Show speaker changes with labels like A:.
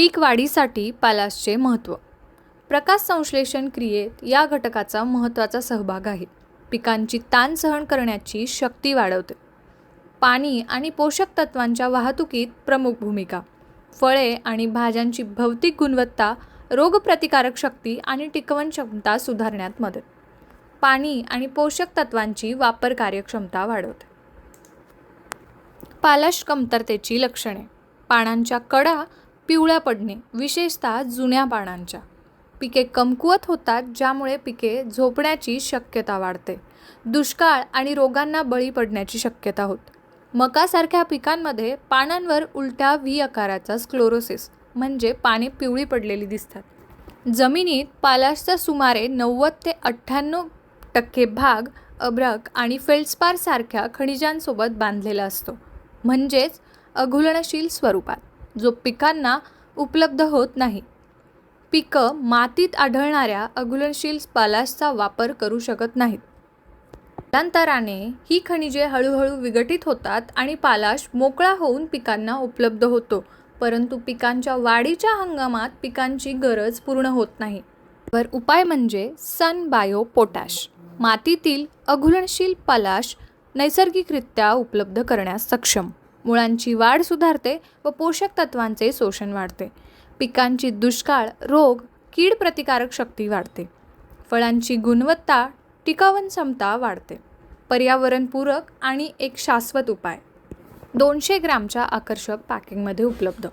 A: पीक वाढीसाठी पालाशचे महत्त्व. प्रकाश संश्लेषण क्रियेत या घटकाचा महत्त्वाचा सहभाग आहे. पिकांची ताण सहन करण्याची शक्ती वाढवते. पाणी आणि पोषक तत्वांच्या वाहतुकीत प्रमुख भूमिका. फळे आणि भाज्यांची भौतिक गुणवत्ता रोगप्रतिकारक शक्ती आणि टिकवण क्षमता सुधारण्यात मदत. पाणी आणि पोषक तत्वांची वापर कार्यक्षमता वाढवते. पालाश कमतरतेची लक्षणे. पानांच्या कडा पिवळ्या पडणे विशेषतः जुन्या पानांच्या. पिके कमकुवत होतात ज्यामुळे पिके झोपण्याची शक्यता वाढते. दुष्काळ आणि रोगांना बळी पडण्याची शक्यता होत. मकासारख्या पिकांमध्ये पानांवर उलट्या व्ही आकाराचा स्क्लोरोसिस म्हणजे पाने पिवळी पडलेली दिसतात. जमिनीत पालाशचा सुमारे नव्वद ते अठ्ठ्याण्णव टक्के भाग अब्रक आणि फेल्डस्पारसारख्या खनिजांसोबत बांधलेला असतो. म्हणजेच अघुलनशील स्वरूपात. जो पिकांना उपलब्ध होत नाही. पिकं मातीत आढळणाऱ्या अघुलनशील पालाशचा वापर करू शकत नाहीत. कालांतराने ही खनिजे हळूहळू विघटित होतात आणि पालाश मोकळा होऊन पिकांना उपलब्ध होतो परंतु पिकांच्या वाढीच्या हंगामात पिकांची गरज पूर्ण होत नाही. वर उपाय म्हणजे सन बायो पोटॅश मातीतील अघुलनशील पालाश नैसर्गिकरित्या उपलब्ध करण्यास सक्षम. मुळांची वाढ सुधारते व पोषक तत्वांचे शोषण वाढते. पिकांची दुष्काळ रोग कीड प्रतिकारक शक्ती वाढते. फळांची गुणवत्ता टिकावन क्षमता वाढते. पर्यावरणपूरक आणि एक शाश्वत उपाय. दोनशे ग्रामच्या आकर्षक पॅकिंगमध्ये उपलब्ध.